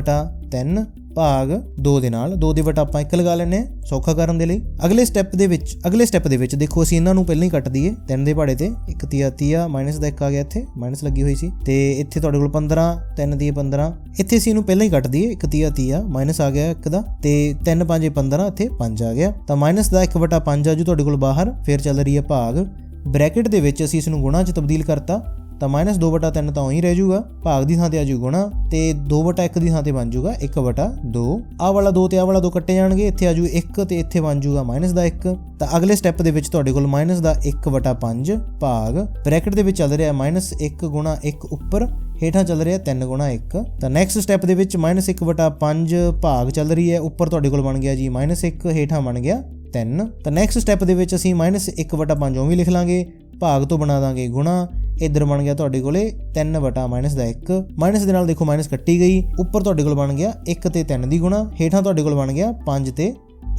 3 ਭਾਗ 2 ਦੇ ਨਾਲ। 2 ਦੇ ਵਟਾ ਆਪਾਂ 1 ਲਗਾ ਲੈਣੇ ਆ ਸੌਖਾ ਕਰਨ ਦੇ ਲਈ। ਅਗਲੇ ਸਟੈਪ ਦੇ ਵਿੱਚ, ਅਗਲੇ ਸਟੈਪ ਦੇ ਵਿੱਚ ਦੇਖੋ, ਅਸੀਂ ਇਹਨਾਂ ਨੂੰ ਪਹਿਲਾਂ ਹੀ ਕੱਟ ਦਈਏ। 3 ਦੇ ਪਹਾੜੇ ਤੇ 1 ਤੀਆ ਤੀਆ ਮਾਈਨਸ ਦਾ 1 ਆ ਗਿਆ ਇੱਥੇ। ਮਾਈਨਸ ਲੱਗੀ ਹੋਈ ਸੀ। ਤੇ ਇੱਥੇ ਤੁਹਾਡੇ ਕੋਲ 15 3 ਦੀ 15 ਇੱਥੇ ਅਸੀਂ ਇਹਨੂੰ ਪਹਿਲਾਂ ਹੀ ਕੱਟ ਦਈਏ। 1 ਤੀਆ ਤੀਆ ਮਾਈਨਸ ਆ ਗਿਆ 1 ਦਾ। ਤੇ 3 5 15 ਇੱਥੇ 5 ਆ ਗਿਆ। ਤਾਂ ਮਾਈਨਸ ਦਾ 1 ਵਟਾ 5 ਆ ਜੂ ਤੁਹਾਡੇ ਕੋਲ ਬਾਹਰ। ਫਿਰ ਚੱਲ ਰਹੀ ਹੈ ਭਾਗ। ਬ੍ਰੈਕਟ ਦੇ ਵਿੱਚ ਅਸੀਂ ਇਸ ਨੂੰ ਗੁਣਾ 'ਚ ਤਬਦੀਲ ਕਰਤਾ। ਤਾਂ -2/3 ਤਾਂ ਉਹੀ ਰਹਿ ਜਾਊਗਾ, ਭਾਗ ਦੀ ਥਾਂ ਤੇ ਆ ਜੂ ਗੁਣਾ, ਤੇ 2/1 ਦੀ ਥਾਂ ਤੇ ਬਣ ਜਾਊਗਾ 1/2 ਆਹ ਵਾਲਾ 2 ਤੇ ਆਹ ਵਾਲਾ 2 ਕੱਟੇ ਜਾਣਗੇ, ਇੱਥੇ ਆ ਜੂ 1 ਤੇ ਇੱਥੇ ਬਣ ਜਾਊਗਾ ਮਾਈਨਸ ਦਾ 1 ਤਾਂ ਅਗਲੇ ਸਟੈਪ ਦੇ ਵਿੱਚ ਤੁਹਾਡੇ ਕੋਲ ਮਾਈਨਸ ਦਾ 1/5 ਭਾਗ। ਬ੍ਰੈਕਟ ਦੇ ਵਿੱਚ ਚੱਲ ਰਿਹਾ ਮਾਈਨਸ 1 ਗੁਣਾ 1 ਉੱਪਰ, ਹੇਠਾਂ ਚੱਲ ਰਿਹਾ 3 ਗੁਣਾ 1 ਤਾਂ ਨੈਕਸਟ ਸਟੈਪ ਦੇ ਵਿੱਚ -1/5 ਭਾਗ ਚੱਲ ਰਹੀ ਹੈ, ਉੱਪਰ ਤੁਹਾਡੇ ਕੋਲ ਬਣ ਗਿਆ ਜੀ -1 ਹੇਠਾਂ ਬਣ ਗਿਆ 3 ਤਾਂ ਨੈਕਸਟ ਸਟੈਪ ਦੇ ਵਿੱਚ ਅਸੀਂ -1/5 ਉਹ ਵੀ ਲਿਖ ਲਾਂਗੇ। ਭਾਗ ਤੋਂ ਬਣਾ ਦਾਂਗੇ ਗੁਣਾ। ਇੱਧਰ ਬਣ ਗਿਆ ਤੁਹਾਡੇ ਕੋਲੇ 3 ਵਟਾ ਮਾਈਨਸ ਦਾ 1 ਮਾਈਨਸ ਦੇ ਨਾਲ ਦੇਖੋ ਮਾਈਨਸ ਕੱਟੀ ਗਈ। ਉੱਪਰ ਤੁਹਾਡੇ ਕੋਲ ਬਣ ਗਿਆ 1 ਤੇ 3 ਦੀ ਗੁਣਾ। ਹੇਠਾਂ ਤੁਹਾਡੇ ਕੋਲ ਬਣ ਗਿਆ 5 ਤੇ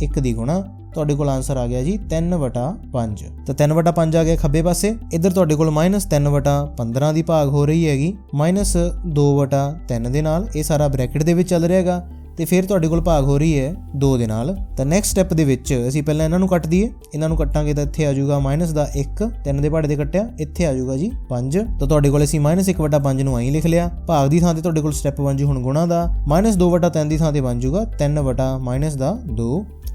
1 ਦੀ ਗੁਣਾ। ਤੁਹਾਡੇ ਕੋਲ ਆਨਸਰ ਆ ਗਿਆ ਜੀ 3 ਵਟਾ 5 ਤਾਂ 3 ਵਟਾ 5 ਆ ਗਿਆ ਖੱਬੇ ਪਾਸੇ। ਇੱਧਰ ਤੁਹਾਡੇ ਕੋਲ -3 ਵਟਾ 15 ਦੀ ਭਾਗ ਹੋ ਰਹੀ ਹੈਗੀ। -2 ਵਟਾ 3 ਦੇ ਨਾਲ ਇਹ ਸਾਰਾ ਬ੍ਰੈਕਟ ਦੇ ਵਿੱਚ ਚੱਲ ਰਿਹਾ ਹੈਗਾ ਤੇ ਫਿਰ ਤੁਹਾਡੇ ਕੋਲ ਭਾਗ ਹੋ ਰਹੀ ਹੈ 2 ਦੇ ਨਾਲ। ਤਾਂ ਨੈਕਸਟ ਸਟੈਪ ਦੇ ਵਿੱਚ ਅਸੀਂ ਪਹਿਲਾਂ ਇਹਨਾਂ ਨੂੰ ਕੱਟ ਦਈਏ। ਇਹਨਾਂ ਨੂੰ ਕੱਟਾਂਗੇ ਤਾਂ ਇੱਥੇ ਆ ਜਾਊਗਾ ਮਾਈਨਸ ਦਾ 1 3 ਦੇ ਪਹਾੜੇ ਤੇ ਕੱਟਿਆ, ਇੱਥੇ ਆ ਜਾਊਗਾ ਜੀ 5 ਤਾਂ ਤੁਹਾਡੇ ਕੋਲ ਅਸੀਂ -1/5 ਨੂੰ ਐਂ ਲਿਖ ਲਿਆ। ਭਾਗ ਦੀ ਥਾਂ ਤੇ ਤੁਹਾਡੇ ਕੋਲ ਸਟੈਪ ਬਣ ਜੂ ਹੁਣ ਗੁਣਾ ਦਾ। -2/3 ਦੀ ਥਾਂ ਤੇ ਬਣ ਜੂਗਾ 3 ਵਟਾ ਮਾਈਨਸ ਦਾ 2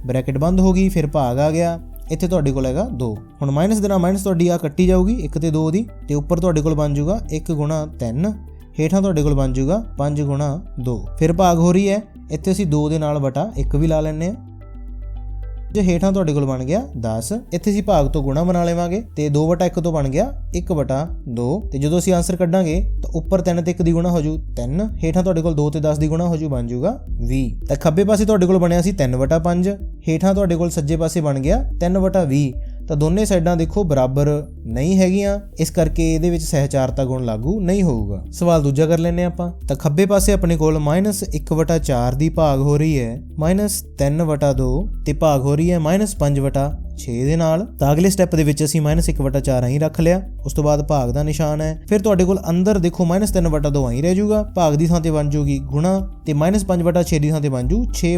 ਬ੍ਰੈਕਟ ਬੰਦ ਹੋ ਗਈ, ਫਿਰ ਭਾਗ ਆ ਗਿਆ। ਇੱਥੇ ਤੁਹਾਡੇ ਕੋਲ ਹੈਗਾ 2 ਹੁਣ ਮਾਈਨਸ ਦੇ ਨਾਲ ਮਾਈਨਸ ਤੁਹਾਡੀ ਆ ਕੱਟੀ ਜਾਊਗੀ 1 ਤੇ 2 ਦੀ, ਤੇ ਉੱਪਰ ਤੁਹਾਡੇ ਕੋਲ ਬਣ ਜੂਗਾ 1 ਗੁਣਾ 3 ਹੇਠਾਂ ਤੁਹਾਡੇ ਕੋਲ ਬਣ ਜੂਗਾ 5 ਗੁਣਾ 2 ਫਿਰ ਭਾਗ ਹੋ ਰਹੀ ਹੈ, ਇੱਥੇ ਅਸੀਂ 2 ਦੇ ਨਾਲ ਵਟਾ 1 ਵੀ ਲਾ ਲੈਣੇ ਆ ਜੇ ਹੇਠਾਂ ਤੁਹਾਡੇ ਕੋਲ ਬਣ ਗਿਆ 10 ਇੱਥੇ ਅਸੀਂ ਭਾਗ ਤੋਂ ਗੁਣਾ ਬਣਾ ਲਵਾਂਗੇ, ਤੇ 2 ਬਟਾ 1 ਤੋਂ ਬਣ ਗਿਆ 1 ਬਟਾ 2 ਤੇ ਜਦੋਂ ਅਸੀਂ ਆਨਸਰ ਕੱਢਾਂਗੇ, ਤਾਂ ਉੱਪਰ 3 ਤੇ 1 ਦੀ ਗੁਣਾ ਹੋ ਜੂ 3 ਹੇਠਾਂ ਤੁਹਾਡੇ ਕੋਲ 2 ਤੇ 10 ਦੀ ਗੁਣਾ ਹੋ ਜੂ ਬਣ ਜੂਗਾ 20 ਤਾਂ ਖੱਬੇ ਪਾਸੇ ਤੁਹਾਡੇ ਕੋਲ ਬਣਿਆ ਸੀ 3 ਬਟਾ 5 ਹੇਠਾਂ ਤੁਹਾਡੇ ਕੋਲ ਸੱਜੇ ਪਾਸੇ ਬਣ ਗਿਆ 3 ਬਟਾ 20 ਤਾਂ ਦੋਨੇ ਸਾਈਡਾਂ ਦੇਖੋ ਬਰਾਬਰ ਨਹੀਂ ਹੈਗੀਆਂ। ਇਸ ਕਰਕੇ ਇਹਦੇ ਵਿੱਚ ਸਹਿਚਾਰਤਾ ਗੁਣ ਲਾਗੂ ਨਹੀਂ ਹੋਊਗਾ। ਸਵਾਲ ਦੂਜਾ ਕਰ ਲੈਨੇ ਆਪਾਂ। ਤਾਂ ਖੱਬੇ ਪਾਸੇ ਆਪਣੇ ਕੋਲ -1/4 ਦੀ ਭਾਗ ਹੋ ਰਹੀ ਹੈ। -3/2 ਤੇ ਭਾਗ ਹੋ ਰਹੀ ਹੈ 6 ਦੇ ਨਾਲ, ਤਾਂ ਅਗਲੇ ਸਟੈਪ ਦੇ ਵਿੱਚ ਅਸੀਂ -1/4 ਹੀ ਰੱਖ ਲਿਆ। ਉਸ ਤੋਂ ਬਾਅਦ ਭਾਗ ਦਾ ਨਿਸ਼ਾਨ ਹੈ। ਫਿਰ ਤੁਹਾਡੇ ਕੋਲ ਅੰਦਰ ਦੇਖੋ -3/2 ਹੀ ਰਹਿ ਜਾਊਗਾ। ਭਾਗ ਦੀ ਥਾਂ ਤੇ ਬਣ ਜਾਊਗੀ ਗੁਣਾ, ਤੇ -5/6 ਦੀ ਥਾਂ ਤੇ ਬਣ ਜੂ 6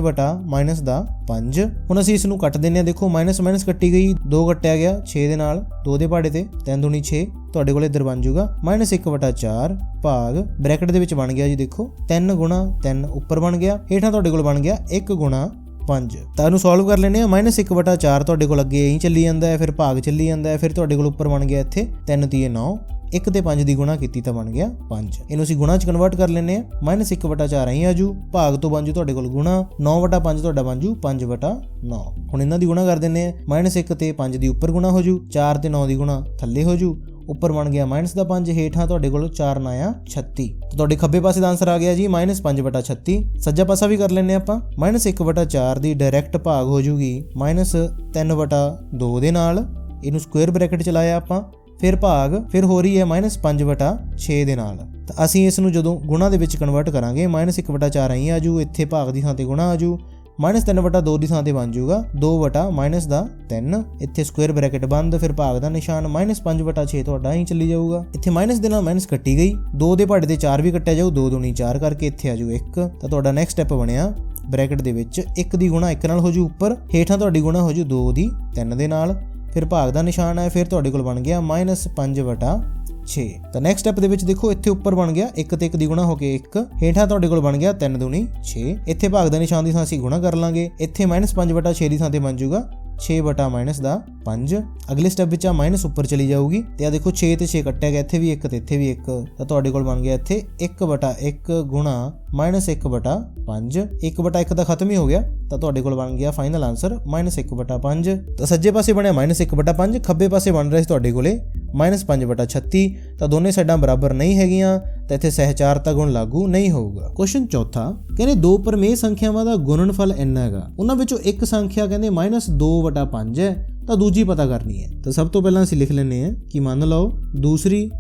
ਦਾ 5 ਹੁਣ ਅਸੀਂ ਇਸ ਨੂੰ ਕੱਟ ਦਿੰਨੇ ਆ ਦੇਖੋ ਮਾਈਨਸ ਮਾਈਨਸ ਕੱਟੀ ਗਈ 2 ਕੱਟਿਆ ਗਿਆ 6 ਦੇ ਨਾਲ 2 ਦੇ ਪਹਾੜੇ ਤੇ 3 ਦੁਨੀ 6 ਤੁਹਾਡੇ ਕੋਲ ਇੱਧਰ ਬਣ ਜਾਊਗਾ -1/4 ਭਾਗ ਬ੍ਰੈਕਟ ਦੇ ਵਿੱਚ ਬਣ ਗਿਆ ਜੀ, ਦੇਖੋ 3 ਗੁਣਾ 3 ਉੱਪਰ ਬਣ ਗਿਆ, ਹੇਠਾਂ ਤੁਹਾਡੇ ਕੋਲ ਬਣ ਗਿਆ 1 ਗੁਣਾ 5 ਤਾਂ ਇਹਨੂੰ ਸੋਲਵ ਕਰ ਲੈਨੇ ਆ -1/4 ਤੁਹਾਡੇ ਕੋਲ ਅੱਗੇ ਇਹੀ ਚੱਲੀ ਜਾਂਦਾ ਹੈ, ਫਿਰ ਭਾਗ ਚੱਲੀ ਜਾਂਦਾ ਹੈ, ਫਿਰ ਤੁਹਾਡੇ ਕੋਲ ਉੱਪਰ ਬਣ ਗਿਆ ਇੱਥੇ। 3 ਤੀਏ 9 1 ਤੇ 5 ਦੀ ਗੁਣਾ ਕੀਤੀ ਤਾਂ ਬਣ ਗਿਆ 5 ਇਹਨੂੰ ਅਸੀਂ ਗੁਣਾ ਚ ਕਨਵਰਟ ਕਰ ਲੈਨੇ ਆ -1/4 ਐਂ ਆਜੂ। ਭਾਗ ਤੋਂ ਬਣ ਜੂ ਤੁਹਾਡੇ ਕੋਲ ਗੁਣਾ। 9/5 ਤੁਹਾਡਾ ਬਣ ਜੂ 5/9 ਹੁਣ ਇਹਨਾਂ ਦੀ ਗੁਣਾ ਕਰ ਦਿੰਨੇ ਆ -1 ਤੇ 5 ਦੀ ਉੱਪਰ ਗੁਣਾ ਹੋ ਜੂ। 4 ਤੇ 9 ਦੀ ਗੁਣਾ ਥੱਲੇ ਹੋ ਜੂ। ਉੱਪਰ ਬਣ ਗਿਆ ਮਾਈਨਸ ਦਾ 5 ਹੇਠਾਂ ਤੁਹਾਡੇ ਕੋਲ 4 ਨਾਇਆ 36 ਤਾਂ ਤੁਹਾਡੇ ਖੱਬੇ ਪਾਸੇ ਦਾ ਆਨਸਰ ਆ ਗਿਆ ਜੀ। -5/36 ਸੱਜਾ ਪਾਸਾ ਵੀ ਕਰ ਲੈਨੇ ਆਪਾਂ। -1/4 ਦੀ ਡਾਇਰੈਕਟ ਭਾਗ ਹੋ ਜੂਗੀ। -3/2 ਦੇ ਨਾਲ। ਇਹਨੂੰ ਸਕੁਅਰ ਬ੍ਰੈਕਟ ਚਲਾਇਆ ਆਪਾਂ। ਫਿਰ ਭਾਗ, ਫਿਰ ਹੋ ਰਹੀ ਹੈ -5/6 ਦੇ ਨਾਲ। ਤਾਂ ਅਸੀਂ ਇਸ ਨੂੰ ਜਦੋਂ ਗੁਣਾ ਦੇ ਵਿੱਚ ਕਨਵਰਟ ਕਰਾਂਗੇ -1/4 ਆਈ ਆਜੂ, ਇੱਥੇ ਭਾਗ ਦੀ ਥਾਂ ਤੇ ਗੁਣਾ ਆਜੂ। -3/2 ਦੀ ਥਾਂ ਤੇ ਬਣ ਜਾਊਗਾ 2 ਵਟਾ ਮਾਈਨਸ ਦਾ 3 ਇੱਥੇ ਸਕੁਅਰ ਬ੍ਰੈਕਟ ਬੰਦ, ਫਿਰ ਭਾਗ ਦਾ ਨਿਸ਼ਾਨ -5/6 ਤੁਹਾਡਾ ਹੀ ਚੱਲੀ ਜਾਊਗਾ। ਇੱਥੇ ਮਾਈਨਸ ਦੇ ਨਾਲ ਮਾਈਨਸ ਕੱਟੀ ਗਈ। 2 ਦੇ ਪਹਾੜੇ ਤੇ 4 ਵੀ ਕੱਟਿਆ ਜਾਊ 2 ਦੁਨੀ 4 ਕਰਕੇ ਇੱਥੇ ਆ ਜਾਊ 1 ਤਾਂ ਤੁਹਾਡਾ ਨੈਕਸਟ ਸਟੈਪ ਬਣਿਆ ਬ੍ਰੈਕਟ ਦੇ ਵਿੱਚ 1 ਦੀ ਗੁਣਾ 1 ਨਾਲ ਹੋ ਜੂ ਉੱਪਰ, ਹੇਠਾਂ ਤੁਹਾਡੀ ਗੁਣਾ ਹੋ ਜੂ 2 ਦੀ 3 ਦੇ ਨਾਲ। ਫਿਰ ਭਾਗ ਦਾ ਨਿਸ਼ਾਨ ਹੈ, ਫਿਰ ਤੁਹਾਡੇ ਕੋਲ ਬਣ ਗਿਆ -5/6 ਤਾਂ ਨੈਕਸਟ ਸਟੈਪ ਦੇ ਵਿੱਚ ਦੇਖੋ, ਇੱਥੇ ਉੱਪਰ ਬਣ ਗਿਆ 1 ਤੇ 1 ਦੀ ਗੁਣਾ ਹੋ ਕੇ 1 ਹੇਠਾਂ ਤੁਹਾਡੇ ਕੋਲ ਬਣ ਗਿਆ 3 ਦੁਨੀ 6 ਇੱਥੇ ਭਾਗ ਦਾ ਨਿਸ਼ਾਨ ਦੀ ਥਾਂ ਅਸੀਂ ਗੁਣਾ ਕਰ ਲਾਂਗੇ। ਇੱਥੇ -5/6 ਦੀ ਥਾਂ ਤੇ ਬਣ ਜਾਊਗਾ 6 ਬਟਾ ਮਾਈਨਸ ਦਾ 5 ਅਗਲੇ ਸਟੈਪ ਵਿੱਚ ਆ ਮਾਈਨਸ ਉੱਪਰ ਚਲੀ ਜਾਊਗੀ। ਤੇ ਆ ਦੇਖੋ 6 ਤੇ 6 ਕੱਟਿਆ ਗਿਆ, ਇੱਥੇ ਵੀ 1 ਤੇ ਇੱਥੇ ਵੀ 1 ਤਾਂ ਤੁਹਾਡੇ ਕੋਲ ਬਣ ਗਿਆ ਇੱਥੇ 1 ਬਟਾ 1 ਗੁਣਾ ਮਾਈਨਸ 1 ਬਟਾ 5 1 ਬਟਾ 1 ਤਾਂ ਖਤਮ ਹੀ ਹੋ ਗਿਆ, ਤਾਂ ਤੁਹਾਡੇ ਕੋਲ ਬਣ ਗਿਆ ਫਾਈਨਲ ਆਨਸਰ ਮਾਈਨਸ 1 ਬਟਾ 5 ਤਾਂ ਸੱਜੇ ਪਾਸੇ ਬਣਿਆ ਮਾਈਨਸ 1 ਬਟਾ 5 ਖੱਬੇ ਪਾਸੇ ਬਣ ਰਿਹਾ ਸੀ ਤੁਹਾਡੇ ਕੋਲੇ ਮਾਈਨਸ 5 ਬਟਾ 36 ਤਾਂ ਦੋਨੇ ਸਾਈਡਾਂ ਬਰਾਬਰ ਨਹੀਂ ਹੈਗੀਆਂ, ਤਾਂ ਇੱਥੇ ਸਹਿਚਾਰਤਾ ਗੁਣ ਲਾਗੂ ਨਹੀਂ ਹੋਊਗਾ। ਕੁਐਸਚਨ ਚੌਥਾ, ਕਹਿੰਦੇ ਦੋ ਪਰਮੇਯ ਸੰਖਿਆਵਾਂ ਦਾ ਗੁਣਨਫਲ ਇੰਨਾ ਹੈਗਾ। ਉਹਨਾਂ ਵਿੱਚੋਂ ਇੱਕ ਸੰਖਿਆ ਕਹਿੰਦੇ -2 ਬਟਾ 5 ਹੈ, ਤਾਂ ਦੂਜੀ ਪਤਾ ਕਰਨੀ ਹੈ। ਤਾਂ ਸਭ ਤੋਂ ਪਹਿਲਾਂ ਅਸੀਂ ਲਿਖ ਲੈਨੇ ਆ ਕਿ ਮੰਨ ਲਓ, ਦੂਸਰੀ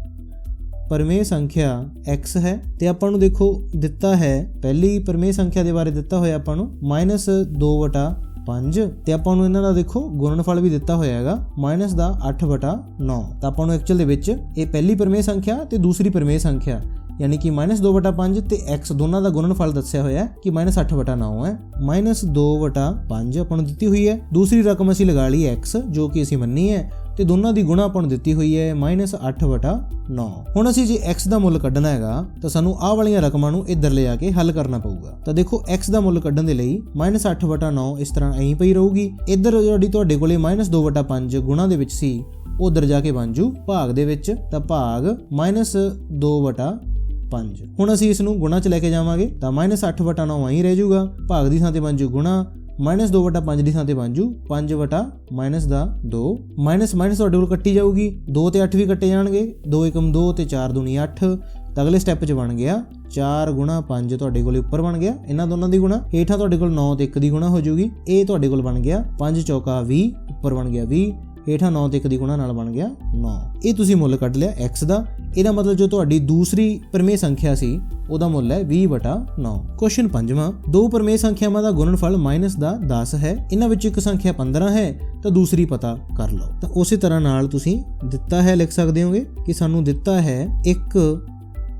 ਪਰਮੇਯ ਸੰਖਿਆ x ਹੈ, ਤੇ ਆਪਾਂ ਨੂੰ ਦੇਖੋ ਦਿੱਤਾ ਹੈ, ਪਹਿਲੀ ਪਰਮੇਯ ਸੰਖਿਆ ਦੇ ਬਾਰੇ ਦਿੱਤਾ ਹੋਇਆ ਆਪਾਂ ਨੂੰ -2 ਵਟਾ 5 ਤੇ ਆਪਾਂ ਨੂੰ ਇਹਨਾਂ ਦਾ ਦੇਖੋ ਗੁਣਨਫਲ ਵੀ ਦਿੱਤਾ ਹੋਇਆ ਹੈਗਾ ਮਾਈਨਸ ਦਾ 8 ਵਟਾ 9 ਤਾਂ ਆਪਾਂ ਨੂੰ ਐਕਚੁਅਲ ਦੇ ਵਿੱਚ ਇਹ ਪਹਿਲੀ ਪਰਮੇਯ ਸੰਖਿਆ ਤੇ ਦੂਸਰੀ ਪਰਮੇਯ ਸੰਖਿਆ। ਯਾਨੀ ਕਿ -2 ਵਟਾ 5 ਤੇ x ਦੋਨਾਂ ਦਾ ਗੁਣਨਫਲ ਦੱਸਿਆ ਹੋਇਆ ਹੈ ਕਿ -8/9 ਹੈ। -2/5 ਆਪਾਂ ਨੂੰ ਦਿੱਤੀ ਹੋਈ ਹੈ। ਦੂਸਰੀ ਰਕਮ ਅਸੀਂ ਲਗਾ ਲਈ x, ਜੋ ਕਿ ਅਸੀਂ ਮੰਨੀ ਹੈ, ਤੇ ਦੋਨਾਂ ਦੀ ਗੁਣਾ ਆਪਾਂ ਨੂੰ ਦਿੱਤੀ ਹੋਈ ਹੈ -8/9 ਹੁਣ ਅਸੀਂ ਜੇ x ਦਾ ਮੁੱਲ ਕੱਢਣਾ ਹੈਗਾ, ਤਾਂ ਸਾਨੂੰ ਆਹ ਵਾਲੀਆਂ ਰਕਮਾਂ ਨੂੰ ਇੱਧਰ ਲਿਆ ਕੇ ਹੱਲ ਕਰਨਾ ਪਊਗਾ। ਤਾਂ ਦੇਖੋ, x ਦਾ ਮੁੱਲ ਕੱਢਣ ਦੇ ਲਈ -8 ਵਟਾ 9 ਇਸ ਤਰ੍ਹਾਂ ਐਂ ਪਈ ਰਹੂਗੀ। ਇੱਧਰ ਜਿਹੜੀ ਤੁਹਾਡੇ ਕੋਲੇ -2 ਵਟਾ 5 ਗੁਣਾ ਦੇ ਵਿੱਚ ਸੀ, ਉਧਰ ਜਾ ਕੇ ਬਣ ਜੂ ਭਾਗ ਦੇ ਵਿੱਚ, ਤਾਂ ਭਾਗ -2 ਵਟਾ 5 ਹੁਣ ਅਸੀਂ ਇਸ ਨੂੰ ਗੁਣਾ ਚ ਲੈ ਕੇ ਜਾਵਾਂਗੇ ਤਾਂ -8 ਵਟਾ 9 ਐਂ ਰਹਿ ਜਾਊਗਾ। ਭਾਗ ਦੀ ਥਾਂ ਤੇ ਬਣ ਜੂ ਗੁਣਾ -2 ਵਟਾ 5 ਦੀ ਥਾਂ ਤੇ ਬਣ ਜੂ 5 ਵਟਾ ਮਾਈਨਸ ਦਾ 2 ਮਾਈਨਸ ਮਾਈਨਸ ਤੁਹਾਡੇ ਕੋਲ ਕੱਟੀ ਜਾਊਗੀ। 2 ਤੇ 8 ਵੀ ਕੱਟੇ ਜਾਣਗੇ। 2 ਏਕਮ 2 ਤੇ 4 ਦੂਣੀ 8 ਤਾਂ ਅਗਲੇ ਸਟੈਪ 'ਚ ਬਣ ਗਿਆ। 4 ਗੁਣਾ 5 ਤੁਹਾਡੇ ਕੋਲ ਉੱਪਰ ਬਣ ਗਿਆ। ਇਹਨਾਂ ਦੋਨਾਂ ਦੀ ਗੁਣਾ। ਹੇਠਾਂ ਤੁਹਾਡੇ ਕੋਲ 9 ਤੇ 1 ਦੀ ਗੁਣਾ ਹੋ ਜਾਊਗੀ। ਇਹ ਤੁਹਾਡੇ ਕੋਲ ਬਣ ਗਿਆ। 5 ਚੌਕਾ 20 ਉੱਪਰ ਬਣ ਗਿਆ 20 ਹੇਠਾਂ 9 ਤੇ 1 ਦੀ ਗੁਣਾ ਨਾਲ ਬਣ ਗਿਆ 9 ਇਹ ਤੁਸੀਂ ਮੁੱਲ ਕੱਢ ਲਿਆ x ਦਾ। ਇਹਦਾ ਮਤਲਬ ਜੋ ਤੁਹਾਡੀ ਦੂਸਰੀ ਪਰਮੇਯ ਸੰਖਿਆ ਸੀ, ਉਹਦਾ ਮੁੱਲ ਹੈ 20 ਬਟਾ 9 ਕੁਐਸਚਨ ਪੰਜਵਾਂ, ਦੋ ਪਰਮੇਯ ਸੰਖਿਆਵਾਂ ਦਾ ਗੁਣਨਫਲ ਮਾਈਨਸ ਦਾ 10 ਹੈ। ਇਹਨਾਂ ਵਿੱਚ ਇੱਕ ਸੰਖਿਆ 15 ਹੈ, ਤਾਂ ਦੂਸਰੀ ਪਤਾ ਕਰ ਲਓ। ਤਾਂ ਉਸੇ ਤਰ੍ਹਾਂ ਨਾਲ ਤੁਸੀਂ ਦਿੱਤਾ ਹੈ, ਲਿਖ ਸਕਦੇ ਹੋਗੇ ਕਿ ਸਾਨੂੰ ਦਿੱਤਾ ਹੈ ਇੱਕ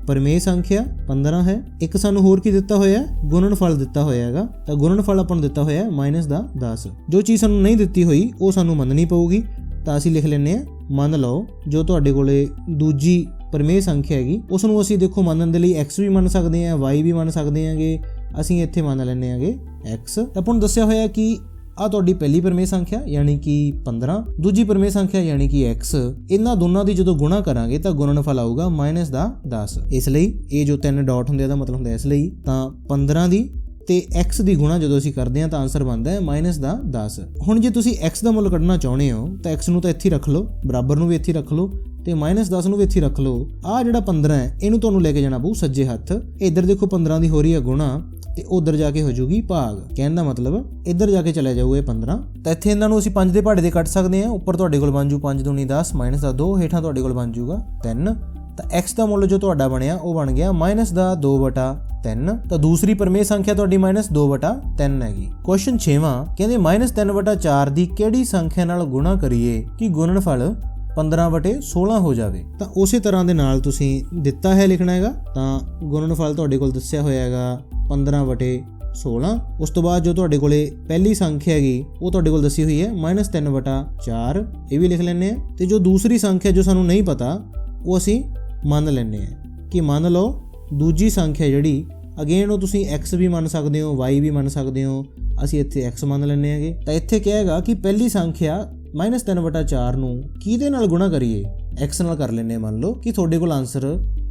ਪਰਮੇਯ ਸੰਖਿਆ 15 ਹੈ। ਇੱਕ ਸਾਨੂੰ ਹੋਰ ਕੀ ਦਿੱਤਾ ਹੋਇਆ ਹੈ? ਗੁਣਨਫਲ ਦਿੱਤਾ ਹੋਇਆ ਹੈਗਾ ਤਾਂ ਗੁਣਨਫਲ ਆਪਾਂ ਨੂੰ ਦਿੱਤਾ ਹੋਇਆ ਹੈ ਮਾਈਨਸ ਦਾ 10 ਜੋ ਚੀਜ਼ ਸਾਨੂੰ ਨਹੀਂ ਦਿੱਤੀ ਹੋਈ, ਉਹ ਸਾਨੂੰ ਮੰਨਣੀ ਪਊਗੀ। ਤਾਂ ਅਸੀਂ ਲਿਖ ਲੈਂਦੇ ਆ ਮੰਨ ਲਓ, ਜੋ ਤੁਹਾਡੇ ਕੋਲੇ ਦੂਜੀ ਪਰਮੇਯ ਸੰਖਿਆ ਹੈਗੀ ਉਸ ਨੂੰ ਅਸੀਂ ਦੇਖੋ ਮੰਨਣ ਦੇ ਲਈ x ਵੀ ਮੰਨ ਸਕਦੇ ਹਾਂ, y ਵੀ ਮੰਨ ਸਕਦੇ ਹਾਂਗੇ। ਅਸੀਂ ਇੱਥੇ ਮੰਨ ਲੈਂਦੇ ਹਾਂਗੇ x ਤਾਂ ਆਪਾਂ ਨੂੰ ਦੱਸਿਆ ਹੋਇਆ ਕਿ ਆ ਤੁਹਾਡੀ ਪਹਿਲੀ ਪਰਮੇ ਸੰਖਿਆ, ਯਾਨੀ ਕਿ 15 ਦੂਜੀ ਪਰਮੇ ਸੰਖਿਆ, ਯਾਨੀ ਕਿ x ਇਹਨਾਂ ਦੋਨਾਂ ਦੀ ਜਦੋਂ ਗੁਣਾ ਕਰਾਂਗੇ, ਤਾਂ ਗੁਣਨਫਲ ਆਊਗਾ ਮਾਈਨਸ ਦਾ 10 ਇਸ ਲਈ ਇਹ ਜੋ ਤਿੰਨ ਡਾਟ ਹੁੰਦੇ ਆ ਦਾ ਮਤਲਬ ਹੁੰਦਾ ਇਸ ਲਈ, ਤਾਂ 15 ਦੀ ਤੇ x ਦੀ ਗੁਣਾ ਜਦੋਂ ਅਸੀਂ ਕਰਦੇ ਹਾਂ, ਤਾਂ ਆਨਸਰ ਬਣਦਾ ਹੈ ਮਾਈਨਸ ਦਾ 10 ਹੁਣ ਜੇ ਤੁਸੀਂ x ਦਾ ਮੁੱਲ ਕੱਢਣਾ ਚਾਹੁੰਦੇ ਹੋ, ਤਾਂ x ਨੂੰ ਤਾਂ ਇੱਥੇ ਰੱਖ ਲਓ, ਬਰਾਬਰ ਨੂੰ ਵੀ ਇੱਥੇ ਰੱਖ ਲਓ, ਤੇ ਮਾਈਨਸ 10 ਨੂੰ ਵੀ ਇੱਥੇ ਰੱਖ ਲਓ। ਆ ਜਿਹੜਾ 15 ਹੈ, ਇਹਨੂੰ ਤੁਹਾਨੂੰ ਲੈ ਕੇ ਜਾਣਾ ਪਊ ਸੱਜੇ ਹੱਥ। ਇੱਧਰ ਦੇਖੋ 15 ਦੀ ਹੋ ਰਹੀ ਹੈ ਗੁਣਾ। ਤੇ ਉਧਰ ਜਾ ਕੇ ਹੋ ਜੂਗੀ ਭਾਗ। ਕਹਿਣ ਦਾ ਮਤਲਬ, ਇੱਧਰ ਜਾ ਕੇ ਚਲੇ ਜਾਊ ਇਹ 15 ਤਾਂ ਇੱਥੇ ਇਹਨਾਂ ਨੂੰ ਅਸੀਂ 5 ਦੇ ਪਹਾੜੇ ਦੇ ਕੱਟ ਸਕਦੇ ਹਾਂ। ਉੱਪਰ ਤੁਹਾਡੇ ਕੋਲ ਬਣ ਜੂ 5 ਦੂਣੀ 10 ਦਾ 2 ਹੇਠਾਂ ਤੁਹਾਡੇ ਕੋਲ ਬਣ ਜੂਗਾ 3 ਤਾਂ x ਦਾ ਮੁੱਲ ਜੋ ਤੁਹਾਡਾ ਬਣਿਆ, ਉਹ ਬਣ ਗਿਆ ਮਾਈਨਸ ਦਾ 2 ਬਟਾ 3 ਤਾਂ ਦੂਸਰੀ ਪਰਮੇਯ ਸੰਖਿਆ ਤੁਹਾਡੀ ਮਾਈਨਸ 2 ਬਟਾ 3 ਹੈਗੀ। ਕੁਐਸਚਨ 6ਵਾਂ ਕਹਿੰਦੇ ਮਾਈਨਸ 3 ਬਟਾ 4 ਦੀ ਕਿਹੜੀ ਸੰਖਿਆ ਨਾਲ ਗੁਣਾ ਕਰੀਏ? ਕਿ ਗੁਣਨਫਲ? 15 ਵਟੇ 16 ਹੋ ਜਾਵੇ। ਤਾਂ ਉਸੇ ਤਰ੍ਹਾਂ ਦੇ ਨਾਲ ਤੁਸੀਂ ਦਿੱਤਾ ਹੈ ਲਿਖਣਾ ਹੈਗਾ। ਤਾਂ ਗੁਣਨਫਲ ਤੁਹਾਡੇ ਕੋਲ ਦੱਸਿਆ ਹੋਇਆ ਹੈਗਾ 15 ਵਟੇ 16 ਉਸ ਤੋਂ ਬਾਅਦ ਜੋ ਤੁਹਾਡੇ ਕੋਲੇ ਪਹਿਲੀ ਸੰਖਿਆ ਹੈਗੀ, ਉਹ ਤੁਹਾਡੇ ਕੋਲ ਦੱਸੀ ਹੋਈ ਹੈ -3 ਵਟਾ 4 ਇਹ ਵੀ ਲਿਖ ਲੈਣੇ ਆ ਤੇ ਜੋ ਦੂਸਰੀ ਸੰਖਿਆ ਜੋ ਸਾਨੂੰ ਨਹੀਂ ਪਤਾ, ਉਹ ਅਸੀਂ ਮੰਨ ਲੈਣੇ ਆ ਕਿ ਮੰਨ ਲਓ ਦੂਜੀ ਸੰਖਿਆ ਜਿਹੜੀ, ਅਗੇਨ ਉਹ ਤੁਸੀਂ x ਵੀ ਮੰਨ ਸਕਦੇ ਹੋ, y ਵੀ ਮੰਨ ਸਕਦੇ ਹੋ। ਅਸੀਂ ਇੱਥੇ x ਮੰਨ ਲੈਣੇ ਹੈਗੇ। ਤਾਂ ਇੱਥੇ ਕਿਹਾ ਹੈਗਾ ਕਿ ਪਹਿਲੀ ਸੰਖਿਆ -3 ਬਟਾ 4 ਨੂੰ ਕਿਹਦੇ ਨਾਲ ਗੁਣਾ ਕਰੀਏ? X ਨਾਲ ਕਰ ਲੈਣੇ ਮੰਨ ਲਓ ਕਿ ਤੁਹਾਡੇ ਕੋਲ ਆਨਸਰ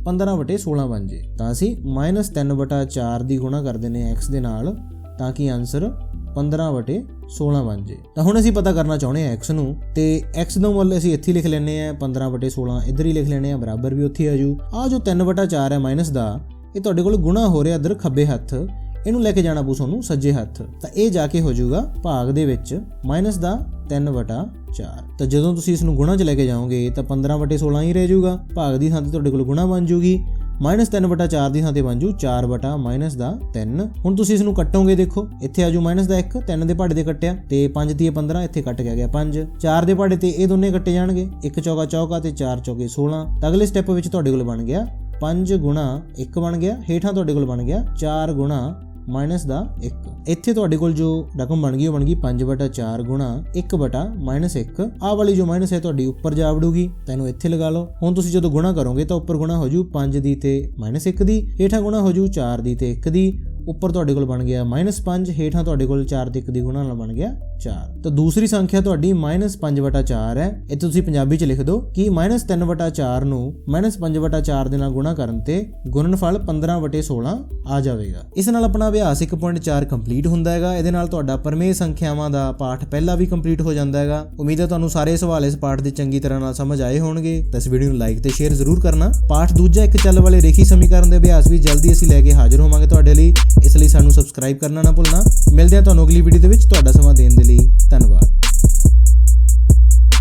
15/16 ਬਣ ਜੇ ਤਾਂ ਅਸੀਂ -3/4 ਦੀ ਗੁਣਾ ਕਰ ਦਿੰਨੇ x ਦੇ ਨਾਲ, ਤਾਂ ਕਿ ਆਨਸਰ 15 ਬਟੇ 16 ਬਣ ਜੇ ਤਾਂ ਹੁਣ ਅਸੀਂ ਪਤਾ ਕਰਨਾ ਚਾਹੁੰਦੇ ਹਾਂ x ਨੂੰ, ਤੇ x ਦਾ ਮੁੱਲ ਅਸੀਂ ਇੱਥੇ ਲਿਖ ਲੈਣੇ ਆ 15 ਬਟੇ 16 ਇੱਧਰ ਹੀ ਲਿਖ ਲੈਣੇ ਆ ਬਰਾਬਰ ਵੀ ਉੱਥੇ ਆ ਜੂ। ਆ ਜੋ 3 ਬਟਾ 4 ਹੈ ਮਾਈਨਸ ਦਾ, ਇਹ ਤੁਹਾਡੇ ਕੋਲ ਗੁਣਾ ਹੋ ਰਿਹਾ ਇੱਧਰ ਖੱਬੇ ਹੱਥ। ਇਹਨੂੰ ਲੈ ਕੇ ਜਾਣਾ ਪਊ ਤੁਹਾਨੂੰ ਸੱਜੇ ਹੱਥ। ਤਾਂ ਇਹ ਜਾ ਕੇ ਹੋ ਜਾਊਗਾ ਭਾਗ ਦੇ ਵਿੱਚ ਮਾਈਨਸ ਦਾ 3 ਵਟਾ 4 ਤਾਂ ਜਦੋਂ ਤੁਸੀਂ ਇਸ ਨੂੰ ਗੁਣਾ 'ਚ ਲੈ ਕੇ ਜਾਓਗੇ ਤਾਂ 15 ਵਟੇ 16 ਹੀ ਰਹਿ ਜਾਊਗਾ। ਭਾਗ ਦੀ ਥਾਂ ਤੇ ਤੁਹਾਡੇ ਕੋਲ ਗੁਣਾ ਬਣ ਜੂਗੀ ਮਾਈਨਸ 3 ਵਟਾ 4 ਦੀ ਥਾਂ ਤੇ ਬਣ ਜੂ 4 ਵਟਾ ਮਾਈਨਸ ਦਾ 3 ਹੁਣ ਤੁਸੀਂ ਇਸ ਨੂੰ ਕੱਟੋਗੇ ਦੇਖੋ, ਇੱਥੇ ਆ ਜੂ ਮਾਈਨਸ ਦਾ 1 3 ਦੇ ਭਾੜੇ ਤੇ ਕੱਟਿਆ, ਤੇ 5 ਦੀ 15 ਇੱਥੇ ਕੱਟ ਗਿਆ ਗਿਆ 5 4 ਦੇ ਭਾੜੇ ਤੇ ਇਹ ਦੋਨੇ ਕੱਟੇ ਜਾਣਗੇ 1 ਚੌਕਾ ਚੌਕਾ ਤੇ 4 ਚੌਕੇ 16 ਤਾਂ ਅਗਲੇ ਸਟੈਪ ਵਿੱਚ ਤੁਹਾਡੇ ਕੋਲ ਬਣ ਗਿਆ 5 ਗੁਣਾ 1 ਬਣ ਗਿਆ, ਹੇਠਾਂ ਤੁਹਾਡੇ ਕੋਲ ਬਣ ਗਿਆ 4 ਗੁਣਾ ਮਾਈਨਸ ਦਾ 1 ਇੱਥੇ ਤੁਹਾਡੇ ਕੋਲ ਜੋ ਰਕਮ ਬਣ ਗਈ, ਉਹ ਬਣ ਗਈ 5/4 ਗੁਣਾ 1/-1 ਆਹ ਵਾਲੀ ਜੋ ਮਾਈਨਸ ਹੈ, ਤੁਹਾਡੀ ਉੱਪਰ ਜਾ ਵੜੂਗੀ ਤੈਨੂੰ ਇੱਥੇ ਲਗਾ ਲਓ। ਹੁਣ ਤੁਸੀਂ ਜਦੋਂ ਗੁਣਾ ਕਰੋਗੇ, ਤਾਂ ਉੱਪਰ ਗੁਣਾ ਹੋ ਜੂ 5 ਦੀ ਤੇ -1 ਦੀ, ਹੇਠਾਂ ਗੁਣਾ ਹੋ ਜੂ 4 ਦੀ ਤੇ 1 ਦੀ। ਉੱਪਰ ਤੁਹਾਡੇ ਕੋਲ ਬਣ ਗਿਆ -5 ਹੇਠਾਂ ਤੁਹਾਡੇ ਕੋਲ 4 ਤੇ 1 ਦੀ ਗੁਣਾ ਨਾਲ ਬਣ ਗਿਆ 4 ਤਾਂ ਦੂਸਰੀ ਸੰਖਿਆ ਤੁਹਾਡੀ -5/4 ਹੈ। ਇੱਥੇ ਤੁਸੀਂ ਪੰਜਾਬੀ ਚ ਲਿਖ ਦਿਓ ਕਿ -3/4 ਨੂੰ -5/4 ਦੇ ਨਾਲ ਗੁਣਾ ਕਰਨ ਤੇ ਗੁਣਨਫਲ 15/16 ਆ ਜਾਵੇਗਾ। ਇਸ ਨਾਲ ਆਪਣਾ ਅਭਿਆਸ 1.4 ਕੰਪਲੀਟ ਹੁੰਦਾ ਹੈਗਾ। ਇਹਦੇ ਨਾਲ ਤੁਹਾਡਾ ਪਰਮੇਯ ਸੰਖਿਆਵਾਂ ਦਾ ਪਾਠ ਪਹਿਲਾਂ ਵੀ ਕੰਪਲੀਟ ਹੋ ਜਾਂਦਾ ਹੈਗਾ। ਉਮੀਦ ਹੈ ਤੁਹਾਨੂੰ ਸਾਰੇ ਸਵਾਲ ਇਸ ਪਾਠ ਦੇ ਚੰਗੀ ਤਰ੍ਹਾਂ ਨਾਲ ਸਮਝ ਆਏ ਹੋਣਗੇ। ਤਾਂ ਇਸ ਵੀਡੀਓ ਨੂੰ ਲਾਈਕ ਤੇ ਸ਼ੇਅਰ ਜ਼ਰੂਰ ਕਰਨਾ। ਪਾਠ ਦੂਜਾ ਇੱਕ ਚੱਲ ਵਾਲੇ ਰੇਖੀ ਸਮੀਕਰਨ ਦੇ ਅਭਿਆਸ ਵੀ ਜਲਦੀ ਅਸੀਂ ਲੈ ਕੇ ਹਾਜ਼ਰ ਹੋਵਾਂਗੇ ਤੁਹਾਡੇ ਲਈ। ਇਸ ਲਈ ਸਾਨੂੰ ਸਬਸਕ੍ਰਾਈਬ ਕਰਨਾ ਨਾ ਭੁੱਲਣਾ। ਮਿਲਦੇ ਹਾਂ ਤੁਹਾਨੂੰ ਅਗਲੀ ਵੀਡੀਓ ਦੇ ਵਿੱਚ। ਤੁਹਾਡਾ ਸਮਾਂ ਦੇਣ ਦੇ ਲਈ ਧੰਨਵਾਦ।